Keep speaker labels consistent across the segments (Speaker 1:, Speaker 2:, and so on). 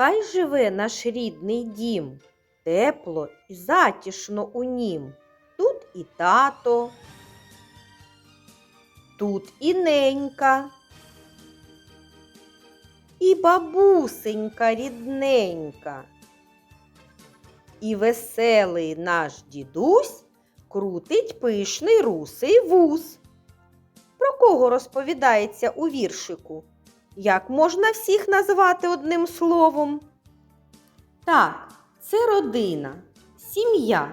Speaker 1: Хай живе наш рідний дім, тепло і затішно у нім. Тут і тато, тут і ненька, і бабусенька рідненька. І веселий наш дідусь крутить пишний русий вуз. Про кого розповідається у віршику? Як можна всіх назвати одним словом? Так, це родина, сім'я,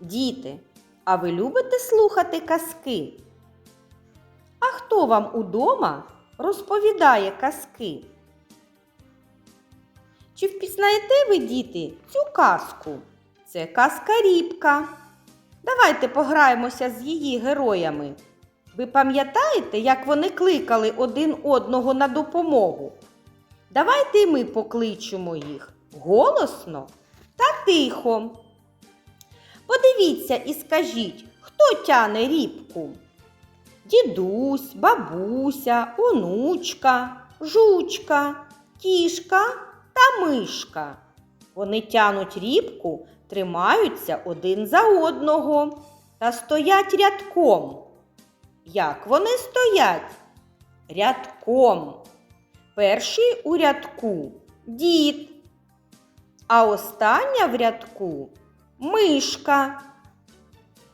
Speaker 1: діти. А ви любите слухати казки? А хто вам удома розповідає казки? Чи впізнаєте ви, діти, цю казку? Це казка Рібка. Давайте пограємося з її героями. Ви пам'ятаєте, як вони кликали один одного на допомогу? Давайте й ми покличемо їх голосно та тихо. Подивіться і скажіть, хто тяне рібку? Дідусь, бабуся, онучка, жучка, кішка та мишка. Вони тянуть рібку, тримаються один за одного та стоять рядком. Як вони стоять? Рядком. Перший у рядку дід, а остання в рядку мишка.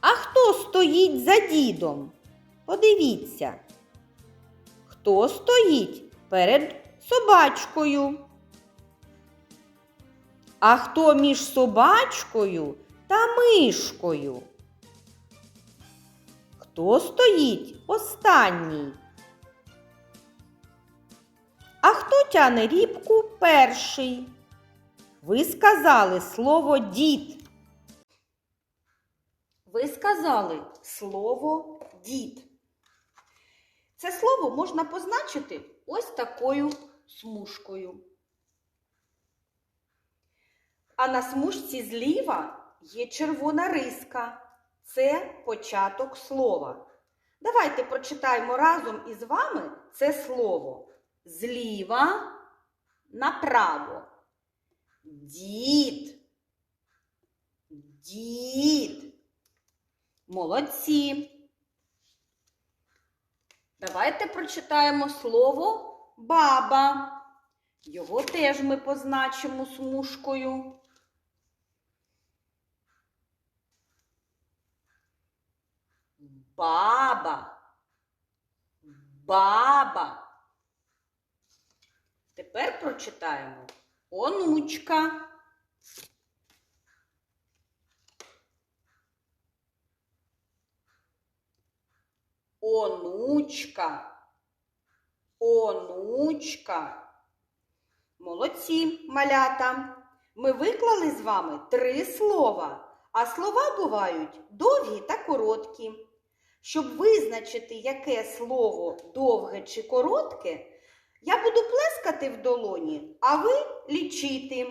Speaker 1: А хто стоїть за дідом? Подивіться. Хто стоїть перед собачкою? А хто між собачкою та мишкою? Хто стоїть останній? А хто тяне рібку перший? Ви сказали слово дід. Ви сказали слово дід. Це слово можна позначити ось такою смужкою. А на смужці зліва є червона риска. Це початок слова. Давайте прочитаємо разом із вами це слово. Зліва направо. Дід. Дід. Молодці. Давайте прочитаємо слово баба. Його теж ми позначимо смужкою. Баба. Баба. Тепер прочитаємо онучка. Онучка. Онучка. Молодці, малята. Ми виклали з вами три слова, а слова бувають довгі та короткі. Щоб визначити, яке слово довге чи коротке, я буду плескати в долоні, а ви лічити.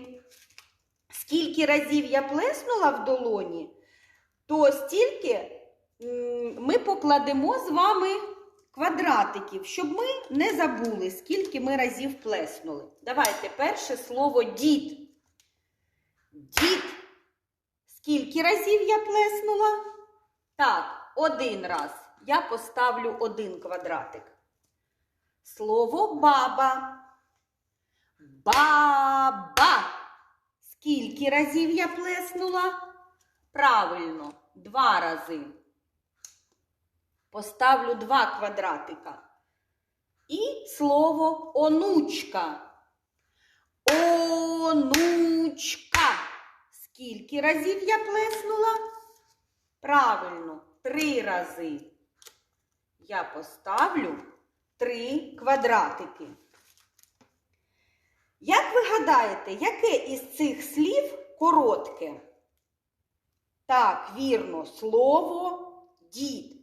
Speaker 1: Скільки разів я плеснула в долоні, то стільки ми покладемо з вами квадратиків, щоб ми не забули, скільки ми разів плеснули. Давайте перше слово дід. Дід. Скільки разів я плеснула? Так, один раз. Я поставлю один квадратик. Слово баба. Баба. Скільки разів я плеснула? Правильно, два рази. Поставлю два квадратика. І слово онучка. Онучка. Скільки разів я плеснула? Правильно, три рази. Я поставлю три квадратики. Як ви гадаєте, яке із цих слів коротке? Так, вірно, слово дід.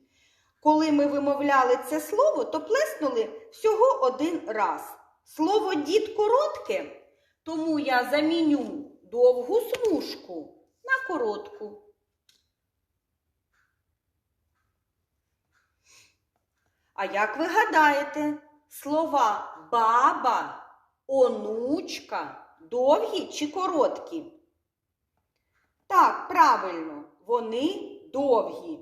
Speaker 1: Коли ми вимовляли це слово, то плеснули всього один раз. Слово дід коротке, тому я заміню довгу смужку на коротку. А як ви гадаєте, слова баба, онучка, довгі чи короткі? Так, правильно, вони довгі.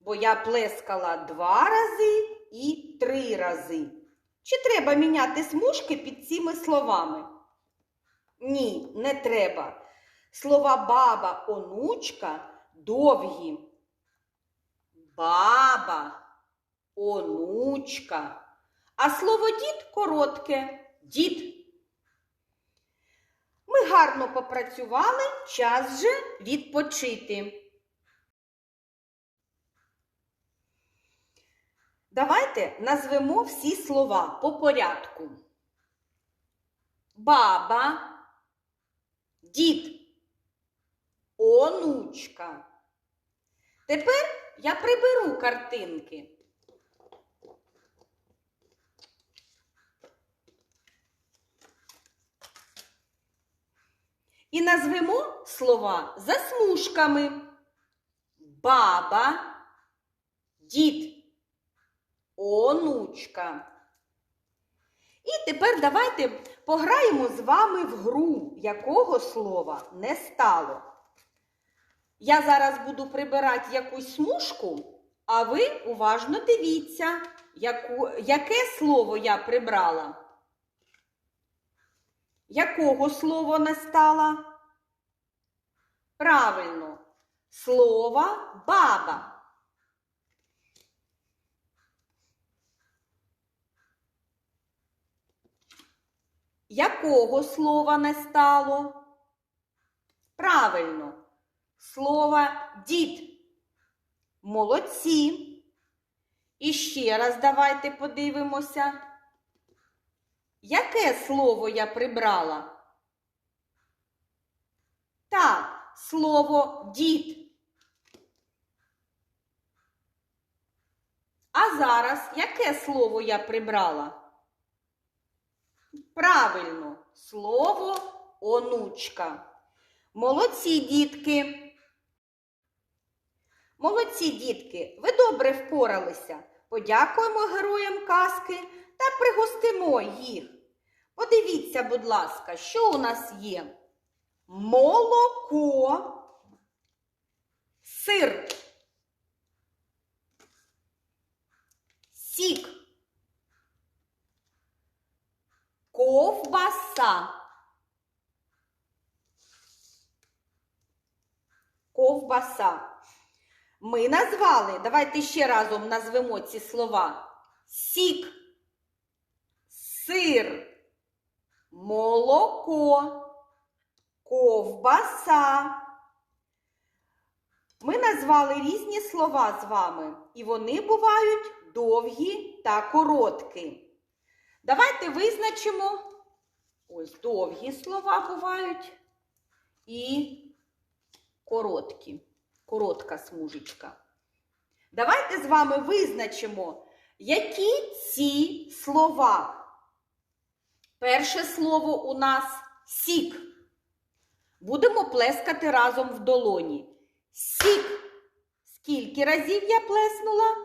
Speaker 1: Бо я плескала два рази і три рази. Чи треба міняти смужки під цими словами? Ні, не треба. Слова баба, онучка довгі. Баба, онучка. А слово дід коротке дід. Ми гарно попрацювали, час же відпочити. Давайте назвемо всі слова по порядку. Баба, дід, онучка. Тепер я приберу картинки. І назвемо слова за смужками. Баба, дід, онучка. І тепер давайте пограємо з вами в гру, якого слова не стало. Я зараз буду прибирати якусь смужку, а ви уважно дивіться, яку, яке слово я прибрала. Якого слова не стало? Правильно, слова баба. Якого слова не стало? Правильно, слова дід. Молодці. І ще раз давайте подивимося. Яке слово я прибрала? Так, слово дід. А зараз яке слово я прибрала? Правильно, слово онучка. Молодці дітки. Молодці дітки, ви добре впоралися. Подякуємо героям казки та пригостимо їх. Подивіться, будь ласка, що у нас є? Молоко, сир, сік, ковбаса, ковбаса. Ми назвали, давайте ще разом назвемо ці слова. Сік, сир, молоко, ковбаса. Ми назвали різні слова з вами, і вони бувають довгі та короткі. Давайте визначимо, ось довгі слова бувають і короткі, коротка смужечка. Давайте з вами визначимо, які ці слова. Перше слово у нас сік. Будемо плескати разом в долоні. Сік. Скільки разів я плеснула?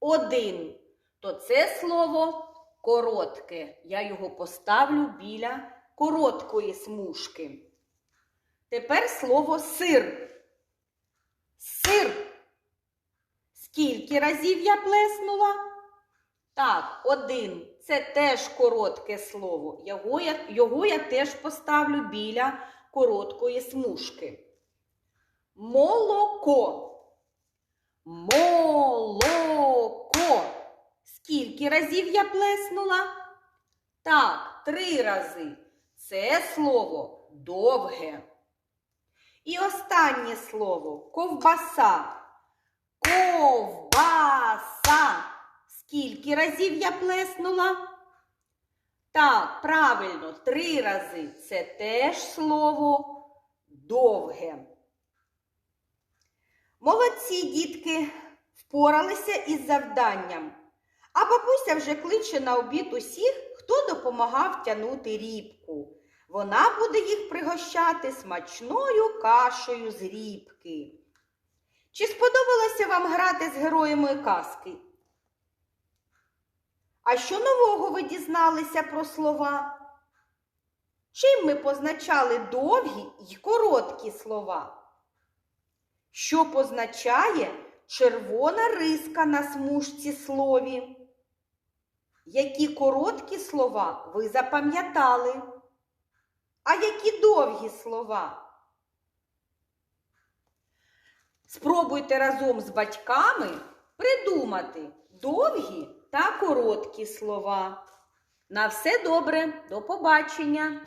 Speaker 1: Один. То це слово коротке. Я його поставлю біля короткої смужки. Тепер слово сир. Сир. Скільки разів я плеснула? Так, один. Це теж коротке слово. Його я, його я теж поставлю біля короткої смужки. Молоко. Молоко. Скільки разів я плеснула? Так, три рази. Це слово довге. І останнє слово ковбаса. Ковбаса. Скільки разів я плеснула? Так, правильно, три рази. Це теж слово довге. Молодці дітки впоралися із завданням. А бабуся вже кличе на обід усіх, хто допомагав тягнути рібку. Вона буде їх пригощати смачною кашею з рібки. Чи сподобалося вам грати з героями казки? А що нового ви дізналися про слова? Чим ми позначали довгі й короткі слова? Що позначає червона риска на смужці слові? Які короткі слова ви запам'ятали? А які довгі слова? Спробуйте разом з батьками придумати довгі та короткі слова. На все добре, до побачення!